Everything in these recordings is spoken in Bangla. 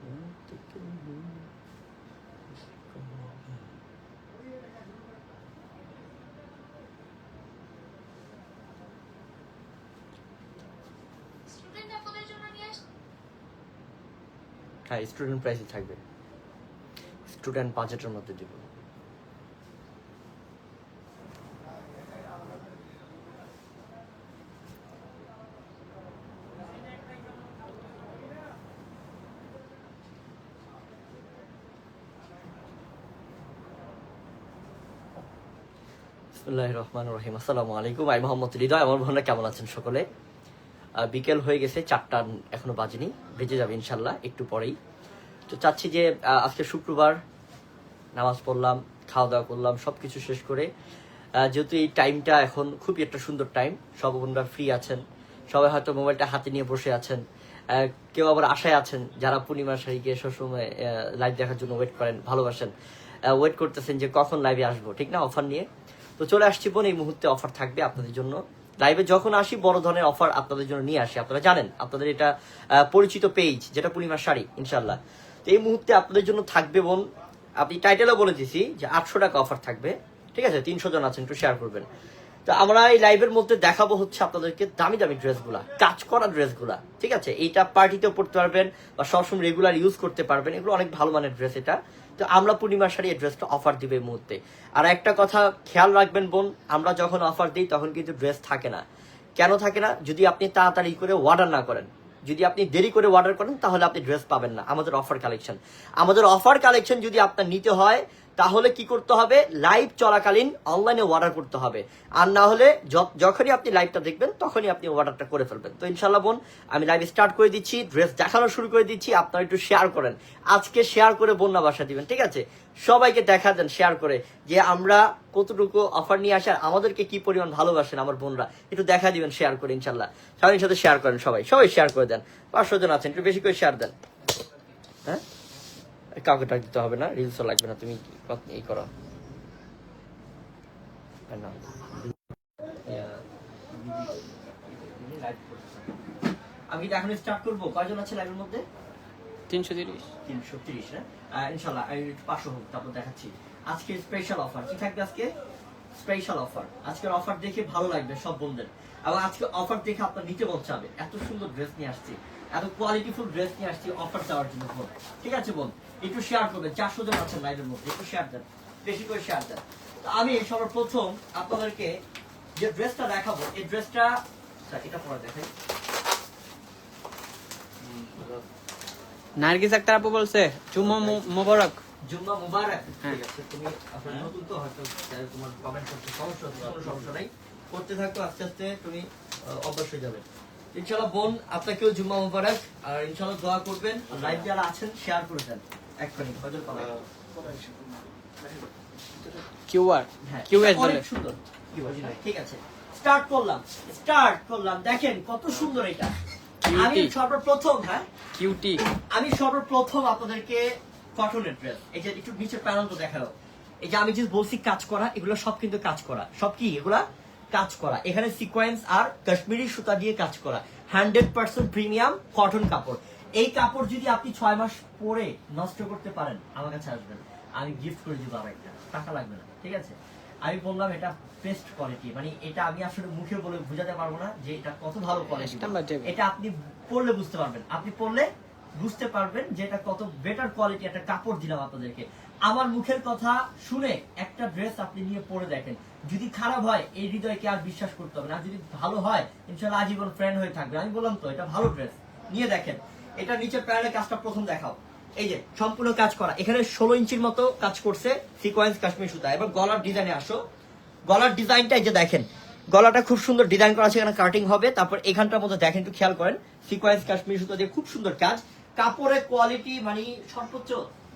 Quanto que হ্যাঁ স্টুডেন্ট প্রাইসে থাকবে। স্টুডেন্ট বাজেটের মধ্যে দেবো। বিসমুল্লাহ রহমান রহিম আসসালামু আলাইকুম, আমি মোহাম্মদ হৃদয়, আমার বোনরা কেমন আছেন সকলে? বিকেল হয়ে গেছে, চারটা এখনও বাজেনি বেজে যাবে ইনশাল্লাহ একটু পরেই। তো চাচ্ছি যে আজকে শুক্রবার, নামাজ পড়লাম খাওয়া দাওয়া করলাম সব কিছু শেষ করে যেহেতু এই টাইমটা এখন খুবই একটা সুন্দর টাইম সব বোনরা ফ্রি আছেন, সবাই হয়তো মোবাইলটা হাতে নিয়ে বসে আছেন কেউ আবার আশায় আছেন, যারা পূর্ণিমা শাড়িকে সবসময় লাইভ দেখার জন্য ওয়েট করেন, ভালোবাসেন ওয়েট করতেছেন যে কখন লাইভে আসব, ঠিক না? অফার নিয়ে। তো চলে আসছি বোন, এই মুহূর্তে অফার থাকবে আপনাদের জন্য। লাইভে যখন আসি, বড় ধরনের অফার আপনাদের জন্য নিয়ে আসি। আপনারা জানেন, আপনাদের এটা পরিচিত পেজ যেটা পূর্ণিমার শাড়ি ইনশাল্লাহ তো এই মুহূর্তে আপনাদের জন্য থাকবে বোন, আপনি টাইটেলও বলে দিছি যে আটশো টাকা অফার থাকবে। ঠিক আছে? তিনশো জন আছেন, একটু শেয়ার করবেন। তো আমরা এই লাইভের মধ্যে দেখাবো হচ্ছে আপনাদেরকে দামি দামি ড্রেসগুলা, কাজ করা ড্রেসগুলা। ঠিক আছে? এইটা পার্টিতেও পড়তে পারবেন বা সবসময় রেগুলার ইউজ করতে পারবেন। এগুলো অনেক ভালো মানের ড্রেস এটা। তো আমরা পূর্ণিমার শাড়ি এই ড্রেসটা অফার দিবে এই মুহূর্তে। আর একটা কথা খেয়াল রাখবেন বোন, আমরা যখন অফার দিই তখন কিন্তু ড্রেস থাকে না। কেন থাকে না? যদি আপনি তাড়াতাড়ি করে অর্ডার না করেন, যদি আপনি দেরি করে অর্ডার করেন, তাহলে আপনি ড্রেস পাবেন না। আমাদের অফার কালেকশন আমাদের অফার কালেকশন যদি আপনার নিতে হয় তাহলে কি করতে হবে? লাইভ চলাকালীন অনলাইনে অর্ডার করতে হবে। আর না হলে যখনই আপনি লাইভটা দেখবেন, তখনই আপনি অর্ডারটা করে ফেলবেন। তো ইনশাল্লাহ বোন, আমি লাইভ স্টার্ট করে দিচ্ছি ড্রেস দেখানো শুরু করে দিচ্ছি, আপনারা একটু শেয়ার করেন। আজকে শেয়ার করে বন্যা বাসা দিবেন, ঠিক আছে? সবাইকে দেখা দেন শেয়ার করে যে আমরা কতটুকু অফার নিয়ে আসার আমাদেরকে কি পরিমাণ ভালোবাসেন আমার বোনরা। একটু দেখা দিবেন শেয়ার করে ইনশাল্লাহ সবাই সাথে শেয়ার করেন সবাই। সবাই শেয়ার করে দেন। পাঁচশো জন আছেন, একটু বেশি করে শেয়ার দেন। কাউকে টাক দিতে হবে না রিলসও লাগবে না তুমি এই করো। না। আমি এখন স্টার্ট করব। কয়জন আছে লাইভের মধ্যে? তিনশো তিরিশ। তিনশো তিরিশ হ্যাঁ? ইনশাল্লাহ আমি পাঁচশো হোক তারপর দেখাচ্ছি। আজকে স্পেশাল অফার কি থাকবে আজকে? স্পেশাল অফার আজকের অফার দেখে ভালো লাগবে সব বন্ধুদের। এবং আজকে অফার দেখে আপনার নিতে মন চাবে। এত সুন্দর ড্রেস নিয়ে আসছি। এত কোয়ালিটিফুল ড্রেস নিয়ে আসছি অফার দেওয়ার জন্য। ঠিক আছে বোন একটু শেয়ার করবেন চারশো জন আছেন লাইভের মধ্যে একটু শেয়ার দেন বেশি করে শেয়ার দেন। তো আমি সবার প্রথম আপনাদেরকে যে ড্রেসটা দেখাবো এই ড্রেসটা এটা পরে দেখাই। নার্গিস আক্তার আপু বলছে চুম্মা মু- মোবারক। জুম্মা মুবারক। হ্যাঁ। ঠিক আছে তুমি আসলে নতুন তো হয়তো তোমার কমেন্ট করতে সমস্যা হচ্ছে কোনো সমস্যা নাই। করতে থাকো আস্তে আস্তে তুমি অভ্যাস হয়ে যাবে। ইনশাআল্লাহ বোন আপনাকেও জুম্মা মুবারক। আর ইনশাআল্লাহ দোয়া করবেন লাইভ যারা আছেন শেয়ার করে দেন। কিউআর? হ্যাঁ কিউএস বলে। সুন্দর। কি বলছি না, ঠিক আছে। স্টার্ট করলাম। স্টার্ট করলাম। দেখেন কত সুন্দর এটা। আমি সর্বপ্রথম হ্যাঁ? কিউটি আমি সর্বপ্রথম আপনাদেরকে কটনের ড্রেস এই যে একটু প্যানেলটা দেখাও। এই যে আমি যে বলছি কাজ করা এগুলো সব কিন্তু কাজ করা। সব কি? এগুলা কাজ করা। এখানে সিকোয়েন্স আর কাশ্মীরি সুতা দিয়ে কাজ করা। হান্ড্রেড পার্সেন্ট প্রিমিয়াম কটন কাপড়। এই কাপড় যদি আপনি ছয় মাস পরে নষ্ট করতে পারেন আমার কাছে আসবেন আমি গিফট করে দিব আর একটা। টাকা লাগবে না ঠিক আছে? আমি বললাম এটা বেস্ট কোয়ালিটি মানে এটা আমি আসলে মুখে বলে বোঝাতে পারব না যে এটা কত ভালো কোয়ালিটি এটা আপনি পড়লে বুঝতে পারবেন। আপনি পড়লে বুঝতে পারবেন যে এটা কত বেটার কোয়ালিটি একটা কাপড় দিলাম আপনাদেরকে। আমার মুখের কথা শুনে একটা ড্রেস আপনি নিয়ে পরে দেখেন। যদি খারাপ হয় এই হৃদয়কে আর বিশ্বাস করতে হবে না। যদি ভালো হয় ইনশাল্লাহ আজীবন ফ্রেন্ড হয়ে থাকবে। আমি বললাম তো এটা ভালো ড্রেস নিয়ে দেখেন। এটা নিচের প্যানেলের কাজটা প্রথম দেখাও। এই যে, সম্পূর্ণ কাজ করা। এখানে ষোলো ইঞ্চির মতো কাজ করছে সিকোয়েন্স কাশ্মীর সুতা। এবার গলার ডিজাইনে আসো। গলার ডিজাইনটা এই যে দেখেন। গলাটা খুব সুন্দর ডিজাইন করা আছে, এখানে কাটিং হবে। তারপর এখানটার মধ্যে দেখেন, একটু খেয়াল করেন। সিকোয়েন্স কাশ্মীর সুতা দিয়ে খুব সুন্দর কাজ। কাপড়ের কোয়ালিটি মানে সর্বোচ্চ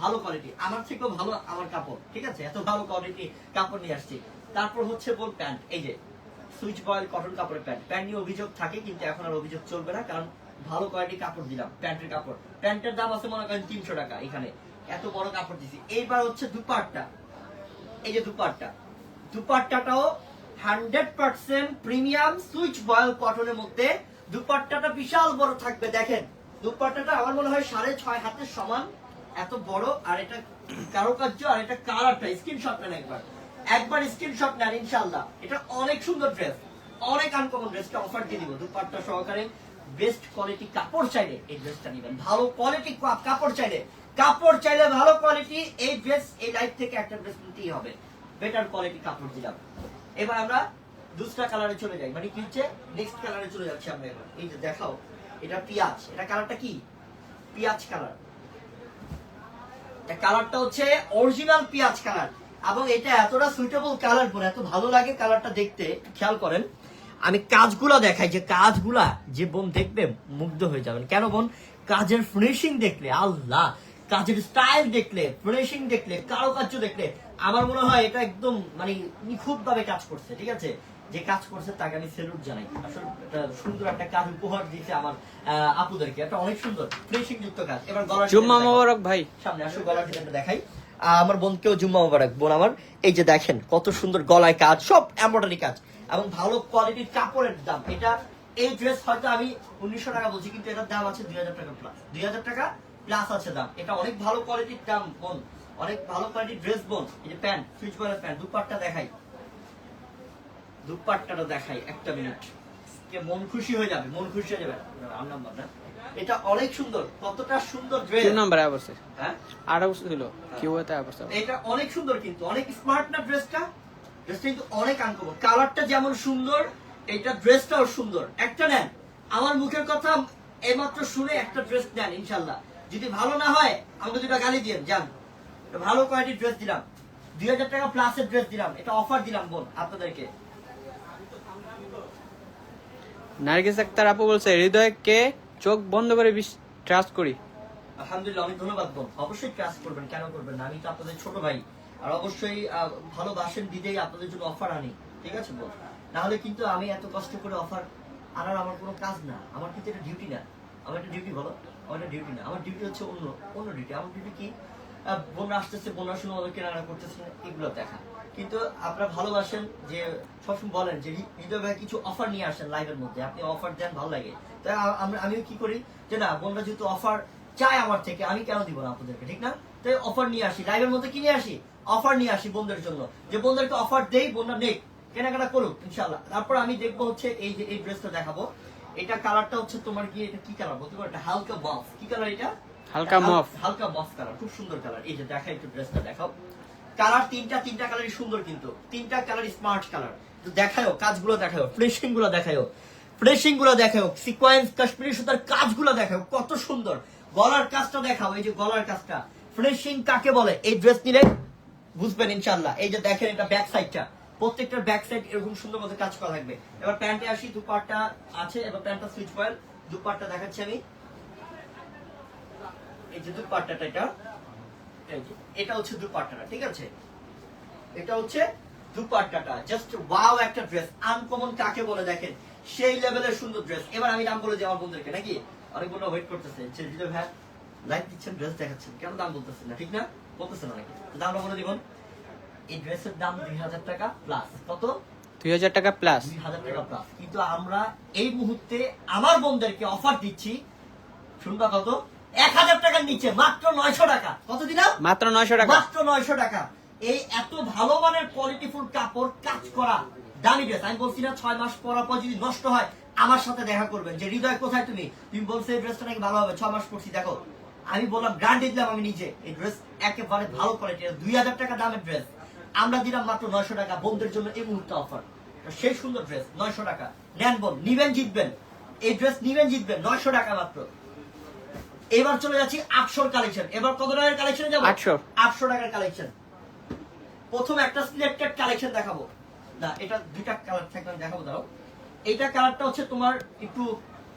ভালো কোয়ালিটি আমার থেকেও ভালো আমার কাপড়, ঠিক আছে? এত ভালো কোয়ালিটি কাপড় নিয়ে আসছি। তারপর হচ্ছে বল প্যান্ট। এই যে সুইচ বয়েল কটন কাপড়ের প্যান্ট। প্যান্ট নিয়ে অভিযোগ থাকে, কিন্তু এখন আর অভিযোগ চলবে না, কারণ ভালো কোয়ালিটি কাপড় দিলাম, প্যান্টের কাপড়। প্যান্টের দাম আছে মনে করেন তিনশো টাকা এখানে। এত বড় কাপড় দিছি। এইবার হচ্ছে দুপাট্টা। এই যে dupatta. দুপাট্টাটাও hundred percent premium swiss voile কটনের মধ্যে। দুপাট্টাটা বিশাল বড় থাকবে, দেখেন। দুপাট্টাটা আমার মনে হয় সাড়ে ছয় হাতের সমান। এত বড়, আর এটা কারুকার্য, আর এটা কালারটা স্ক্রিনশট নেন একবার। একবার স্ক্রিনশট নেন ইনশাল্লাহ এটা অনেক সুন্দর ড্রেস অনেক আনকমন ড্রেসটা অফার দিয়ে দিব। দুপাট্টা সহকারে বেস্ট কোয়ালিটি কাপড় চাইলে এই ড্রেসটা নেবেন। ভালো কোয়ালিটি কাপড় চাইলে। কাপড় চাইলে ভালো কোয়ালিটি এই ড্রেস এই লাইফ থেকে একটা ড্রেস নিতেই হবে। বেটার কোয়ালিটি কাপড় দিলাম। এবার আমরা দুসরা কালারে চলে যাই। মানে কি হচ্ছে? নেক্সট কালারে চলে যাচ্ছি আমরা এবার। এই যে দেখাও, এটা পিঁয়াজ। এটা কালারটা কি? পিঁয়াজ কালার কালারটা হচ্ছে অরিজিনাল পিঁয়াজ কালার এবং এটা এতটা সুইটেবল কালার বোন এত ভালো লাগে কালারটা দেখতে, খেয়াল করেন। আমি কাজগুলা দেখাই যে কাজগুলা যে বোন দেখবে মুগ্ধ হয়ে যাবেন। কেন বোন? কাজের ফিনিশিং দেখলে আল্লাহ! কাজের স্টাইল দেখলে ফিনিশিং দেখলে কারুকার্য দেখলে আমার মনে হয় এটা একদম মানে নিখুঁত ভাবে কাজ করছে ঠিক আছে? যে কাজ করছে তাকে আমি সেলুট জানাই। আসলে সুন্দর একটা কাজ উপহার দিয়েছে আমার আহ, আপুদেরকে। একটা অনেক সুন্দর ফিনিশিং যুক্ত কাজ। এবার গলার জুম্মা মোবারক ভাই। সামনে আসো গলার ডিজাইনটা দেখাই। আহ, আমার বোনকেও জুম্মা মোবারক বোন আমার। এই যে দেখেন কত সুন্দর গলায় কাজ সব এমব্রয়ডারি কাজ। এবং ভালো কোয়ালিটির কাপড়ের দাম। এটা এই ড্রেস হয়তো আমি উনিশশো টাকা বলছি কিন্তু এটার দাম আছে দুই হাজার টাকা প্লাস দুই হাজার টাকা প্লাস আছে দাম। এটা অনেক ভালো কোয়ালিটির দাম বোন। অনেক ভালো কোয়ালিটির ড্রেস বোন। এই যে pant swiss voile pant dupatta দেখাই। দুপাট্টাটা দেখাই একটা মিনিট কে মন খুশি হয়ে যাবে মন খুশি হয়ে যাবে। আম নাম্বার না? এটা অনেক সুন্দর কতটা সুন্দর ড্রেস কিউ নাম্বার আবরছে হ্যাঁ? আরও ছিল কিউ এতে আবরছে এটা অনেক সুন্দর কিন্তু অনেক স্মার্ট না ড্রেসটা ড্রেসটা কিন্তু অনেক আনকমন কালারটা যেমন সুন্দর এটা ড্রেসটাও সুন্দর। একটা নেন। আমার মুখের কথা এইমাত্র শুনে একটা ড্রেস নেন ইনশাল্লাহ। যদি ভালো না হয় আমাকে দুটা গালি দিয়ে যান। ভালো কোয়ালিটির ড্রেস দিলাম। দুই হাজার টাকা প্লাসের ড্রেস দিলাম। এটা অফার দিলাম বোন আপনাদেরকে। নার্গিস আক্তার আপু বলছে হৃদয়কে চোখ বন্ধ করে ট্রাস্ট করি? আলহামদুলিল্লাহ অনেক ধন্যবাদ বোন। অবশ্যই ট্রাস্ট করবেন। কেন করবেন না? আমি তো আপনাদের ছোট ভাই। আর অবশ্যই ভালোবাসেন দিতেই আপনাদের জন্য অফার আনি, ঠিক আছে বল? না হলে কিন্তু আমি এত কষ্ট করে অফার আনার আমার কোনো কাজ না। আমার কিন্তু এটা ডিউটি না। আমার একটা ডিউটি বলো? আমার একটা ডিউটি না। আমার ডিউটি হচ্ছে অন্য অন্য ডিউটি আমার ডিউটি কি? বোনরা আসতেছে বোনরা শুনে ওদের কেনাকাটা করতেছে এগুলো দেখা। কিন্তু আপনারা ভালোবাসেন যে, সবসময় বলেন যে হৃদয় ভাই কিছু অফার নিয়ে আসেন লাইভের মধ্যে। আপনি অফার দেন, ভালো লাগে। তাই আমরা, আমিও কি করি? যে না, বোনরা যেহেতু অফার চায় আমার থেকে, আমি কেন দিব না আপনাদেরকে, ঠিক না? তাই অফার নিয়ে আসি। লাইভের মধ্যে কি নিয়ে আসি? অফার নিয়ে আসি বোনদের জন্য। যে বোনদেরকে অফার দেই বোনরা নেক কেনাকাটা করুক ইনশাল্লাহ তারপর আমি দেখব হচ্ছে এই যে এই ড্রেসটা দেখাবো। এটা কালারটা হচ্ছে তোমার কি এটা কি কালার বলতে পারো? এটা হালকা মফ কি কালার এটা? হালকা হাল- মফ। হালকা মফ কালার খুব সুন্দর কালার এই যে দেখা একটু ড্রেসটা দেখাও। কালার তিনটা তিনটা কালারই সুন্দর কিন্তু। তিনটা কালার স্মার্ট কালার তো দেখাও কাজগুলো দেখাও ফ্রেশিংগুলো দেখাও ফ্রেশিংগুলো দেখাও সিকোয়েন্স কাশ্মীরি সুতার কাজগুলো দেখাও কত সুন্দর। গলার কাজটা দেখাও এই যে গলার কাজটা। ফ্রেশিং কাকে বলে? এই ড্রেস নিলে বুঝবেন ইনশাল্লাহ এই যে দেখেন এটা ব্যাক সাইডটা প্রত্যেকটার ব্যাক সাইড এরকম সুন্দর মতো কাজ করা থাকবে। এবার প্যান্টে আসি, দুপাট্টা আছে, এবার প্যান্টটা সুইচ পয়েল দুপাট্টা দেখাচ্ছি আমি। এই যে দুপাট্টাটা এটা এটা হচ্ছে দুপাট্টাটা, ঠিক আছে? এটা হচ্ছে দুপাট্টাটা। জাস্ট ওয়াও একটা ড্রেস আনকমন কাকে বলে দেখেন? সেই লেভেলের সুন্দর ড্রেস এবার আমি দাম বলে দিই আমার বন্ধুদেরকে, নাকি? অনেক বন্ধু ওয়েট করতেছে। যে হৃদয় ভাই লাইক দিচ্ছেন ড্রেস দেখাচ্ছেন। কেন দাম বলতেছেন না? ঠিক না? বলতেছেন না নাকি? তো দামটা বলে দিবেন। এই ড্রেসের দাম দুই হাজার টাকা প্লাস কত? দুই হাজার টাকা প্লাস দুই হাজার টাকা প্লাস কিন্তু আমরা এই মুহূর্তে আমার বোনদেরকে অফার দিচ্ছি। শুনবা কত? এক হাজার টাকার নিচে মাত্র নয়শো টাকা। কত দিলাম? মাত্র নয়শো টাকা। মাত্র নয়শো টাকা। এই এত ভালো মানের কোয়ালিটিফুল কাপড় কাজ করা দামি ড্রেস আমি বলছি না ছয় মাস পরার পর যদি নষ্ট হয় আমার সাথে দেখা করবেন। যে হৃদয় কোথায় তুমি? তুমি বলছো এই ড্রেসটা নাকি ভালো হবে ছয় মাস পরছি দেখো। আমি বললাম ব্র্যান্ড দিলাম আমি নিজে। এই ড্রেস একেবারে ভালো কোয়ালিটি দুই হাজার টাকা দামের ড্রেস আমরা দিলাম মাত্র নয়শো টাকা বোনদের জন্য এই মুহূর্তে অফার সেই সুন্দর ড্রেস নয়শো টাকা। নেন বোন নিবেন জিতবেন। এই ড্রেস নিবেন জিতবেন নয়শো টাকা মাত্র। এবার চলে যাচ্ছি আটশোর কালেকশন এবার কত টাকার কালেকশন যাব? 800 আটশো টাকার কালেকশন প্রথম একটা সিলেক্টেড কালেকশন দেখাবো। না এটা দুইটা কালার থাকবে আমি দেখাবো দাও এইটা কালারটা হচ্ছে তোমার একটু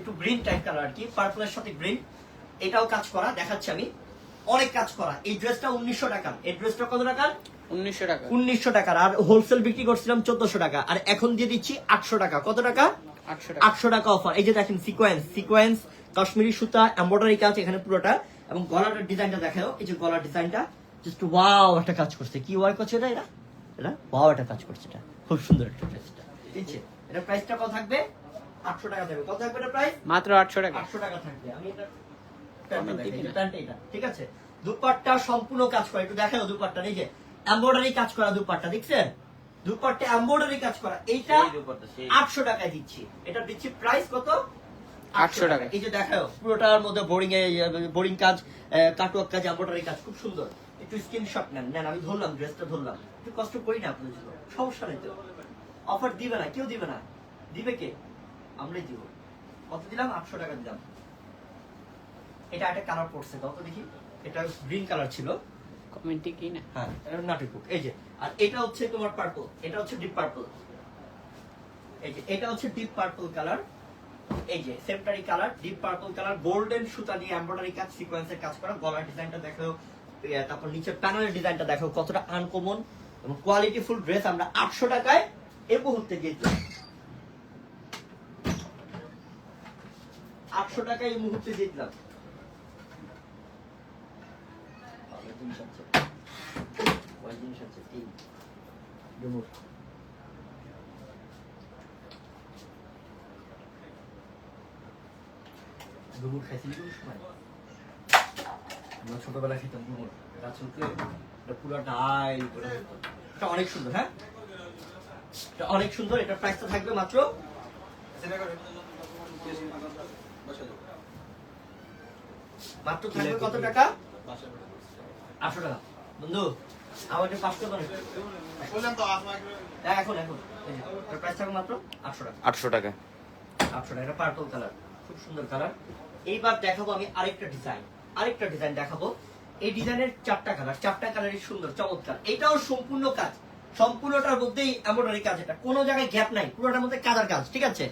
একটু গ্রিন টাইপ কালার আর কি পার্পলের সাথে গ্রিন এটাও কাজ করা দেখাচ্ছি আমি। অনেক কাজ করা। এই ড্রেসটা উনিশশো টাকার এই ড্রেসটা কত টাকার উনিশশো টাকা। উনিশশো টাকার। আর হোলসেল বিক্রি করছিলাম চোদ্দশো টাকা। আর এখন দিয়ে দিচ্ছি আটশো টাকা। কত টাকা? আটশো টাকা। টাকা অফার এই যে দেখেন সিকোয়েন্স সিকোয়েন্স কাশ্মীরি সুতা এমব্রয়ডারি কাজ এখানে পুরোটা। এবং গলার ডিজাইনটা দেখাও। এই যে গলার ডিজাইনটা জাস্ট ওয়াও একটা কাজ করছে। কি ওয়ার্ক করছে এটা? এটা? এটা? ওয়াও একটা কাজ করছে এটা। খুব সুন্দর একটা ড্রেসটা ঠিক আছে এটা প্রাইসটা কত থাকবে? আটশো টাকা থাকবে। কত থাকবে এটা প্রাইস মাত্র আটশো টাকা। আটশো টাকা থাকবে। আমি এটা ঠিক আছে? দুপাট্টা সম্পূর্ণ কাজ করা একটু দেখাও দুপাট্টা এই যে এমব্রয়ডারি কাজ করা দুপাট্টা দেখছেন? দুপাট্টা এমব্রয়ডারি কাজ করা এইটা আটশো টাকায় দিচ্ছি। এটা দিচ্ছি প্রাইস কত? 800 টাকা। এই যে দেখাও পুরোটার মধ্যে বোরিং বোরিং কাজ কাটওয়ার্ক কাজ এমব্রয়ডারি কাজ খুব সুন্দর। একটু স্ক্রিনশট নেন। নেন আমি ধরলাম ড্রেসটা ধরলাম। একটু কষ্ট করি না আপনাদের জন্য সমস্যা নেই তো। অফার দিবে না কেউ দিবে না। দিবে কে? আমরাই দিব। কত দিলাম? আটশো টাকা দিলাম। এটা একটা কালার পড়ছে কত দেখি। এটা গ্রিন কালার ছিল। কমেন্টে কি না? হ্যাঁ এটা নাটক বুক এই যে আর এটা হচ্ছে তোমার পার্পল এটা হচ্ছে ডিপ পার্পল এই যে এটা হচ্ছে ডিপ পার্পল কালার এই যে সেমটারি colour deep purple colour golden সুতা দিয়ে এমব্রয়ডারি কাজ সিকোয়েন্সের কাজ করা। গলার ডিজাইনটা দেখো এ, তারপর নিচের প্যানেলের ডিজাইনটা দেখো কতটা আনকমন এবং কোয়ালিটি ফুল ড্রেস আমরা আটশো টাকায় এই মুহূর্তে দিলাম আটশো টাকায় এই মুহূর্তে দিয়ে দিলাম ভালো জিনিস আছে। কয় জিনিস আছে? তিন। ডুমুর। ডুমুর খাইছিলি কোন সময়? আমরা ছোটবেলায় খেতাম ডুমুর। গাছ উঠলে এটা পুরো ডাল এটা অনেক সুন্দর হ্যাঁ এটা অনেক সুন্দর, এটা প্রাইসটা থাকবে মাত্র মাত্র থাকবে কত টাকা আটশো টাকা। বন্ধু আমাকে পাঁচশো টাকা হ্যাঁ, এখন এখন। প্রাইস থাকবে মাত্র আটশো টাকা। আটশো টাকা। আটশো টাকা এটা পার্পল কালার খুব সুন্দর কালার এইবার দেখাবো আমি আরেকটা ডিজাইন আরেকটা ডিজাইন দেখাবো। এই ডিজাইনের চারটা কালার চারটা কালারই সুন্দর চমৎকার। এটাও সম্পূর্ণ কাজ। সম্পূর্ণটার মধ্যেই এমব্রয়ডারি কাজ এটা। কোনো জায়গায় গ্যাপ নাই। পুরোটার মধ্যে কাজার কাজ ঠিক আছে?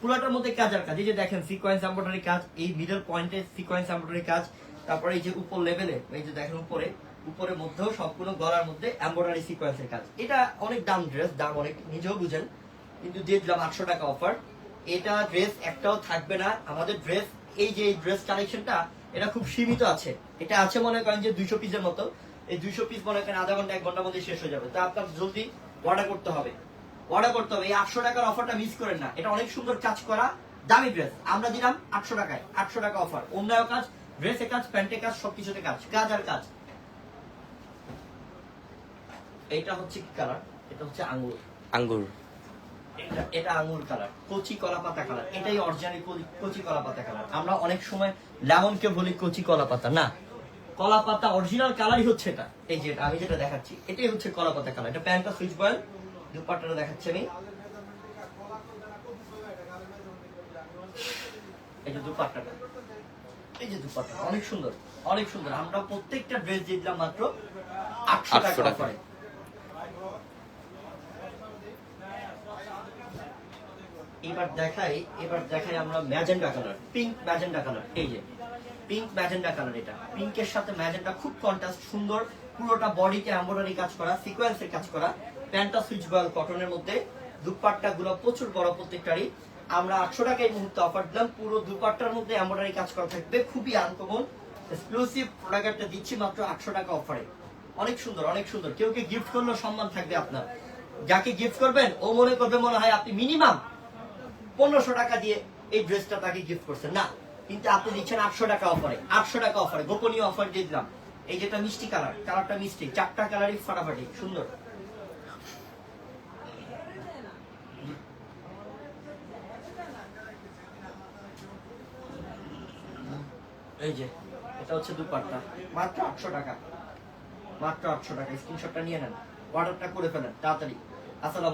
পুরোটার মধ্যে কাজার কাজ। এই যে দেখেন সিকোয়েন্স এমব্রয়ডারি কাজ। এই মিডল পয়েন্টে সিকোয়েন্স এমব্রয়ডারি কাজ। তারপরে এই যে উপর লেভেলে এই যে দেখেন উপরে, উপরের মধ্যেও সম্পূর্ণ গলার মধ্যে এমব্রয়ডারি সিকোয়েন্সের কাজ। এটা অনেক দাম ড্রেস দাম অনেক, নিজেও বুঝেন, কিন্তু দিয়ে দিলাম আটশো টাকা অফার এটা ড্রেস একটাও থাকবে না। আমাদের ড্রেস এই যে ড্রেস কালেকশনটা এটা খুব সীমিত আছে। এটা আছে মনে করেন যে দুইশো পিসের মতো। এই দুইশো পিস মনে করেন আধা ঘণ্টা, এক ঘণ্টার মধ্যে শেষ হয়ে যাবে। তা আপনার জলদি অর্ডার করতে হবে অর্ডার করতে হবে, এই আটশো টাকার অফারটা মিস করেন না। এটা অনেক সুন্দর কাজ করা, দামি ড্রেস আমরা দিলাম আটশো টাকায়, আটশো টাকা অফার অন্যায় কাজ ড্রেসে কাজ প্যান্টে কাজ সবকিছুতে কাজ। কাজ আর কাজ। এইটা হচ্ছে কি কালার এটা হচ্ছে আঙ্গুর। আঙ্গুর। এটা এটা আঙুর কালার কচি কলা পাতা কালার এটাই অরিজিনালি কচি কলা পাতা কালার আমরা অনেক সময় লেমনকে বলি কচি কলা পাতা না কলা পাতা অরিজিনাল কালারই হচ্ছে এটা। এই যে আমি যেটা দেখাচ্ছি এটাই হচ্ছে কলা পাতা কালার এটা প্যান্টটা সুইচ বয়েল। দুপাট্টাটা দেখাচ্ছি আমি। এই যে দুপাট্টাটা। এই যে দুপাট্টাটা অনেক সুন্দর অনেক সুন্দর। আমরা প্রত্যেকটা ড্রেস দিয়ে দিলাম মাত্র আটশো টাকা টাকা। এবার দেখাই এবার দেখাই আমরা magenta colour pink magenta colour এই যে পিঙ্ক ম্যাজেন্ডা কালার এটা। পিঙ্কের সাথে ম্যাজেন্ডা খুব কন্ট্রাস্ট সুন্দর। পুরোটা বডিতে এমব্রয়ডারি কাজ করা সিকোয়েন্সের কাজ করা। প্যান্টটা সুইচ বয়েল কটনের মধ্যে দুপাট্টা গুলো প্রচুর বড় প্রত্যেকটারই। আমরা আটশো টাকা এই মুহূর্তে অফার দিলাম। পুরো দুপাট্টার মধ্যে এমব্রয়ডারি কাজ করা থাকবে। খুবই আনকমন এক্সক্লুসিভ প্রোডাক্টটা দিচ্ছি মাত্র আটশো টাকা অফারে অনেক সুন্দর অনেক সুন্দর। কেউ কে গিফট করলেও সম্মান থাকবে আপনার। যাকে গিফট করবেন, ও মনে করবে মনে হয় আপনি মিনিমাম পনেরোশো টাকা দিয়ে এই ড্রেসটা তাকে গিফট করছেন। না, কিন্তু আপনি দিচ্ছেন আটশো টাকা অফারে আটশো টাকা অফারে গোপনীয় অফার দিয়ে দিলাম। এই যেটা মিষ্টি কালার কালারটা মিষ্টি। চারটা কালারই ফাটাফাটি, সুন্দর। এই যে, এটা হচ্ছে দুপাট্টা। মাত্র আটশো টাকা। মাত্র আটশো টাকা। স্ক্রিনশটটা নিয়ে নেন। অর্ডারটা করে ফেলেন, তাড়াতাড়ি। আসসালাম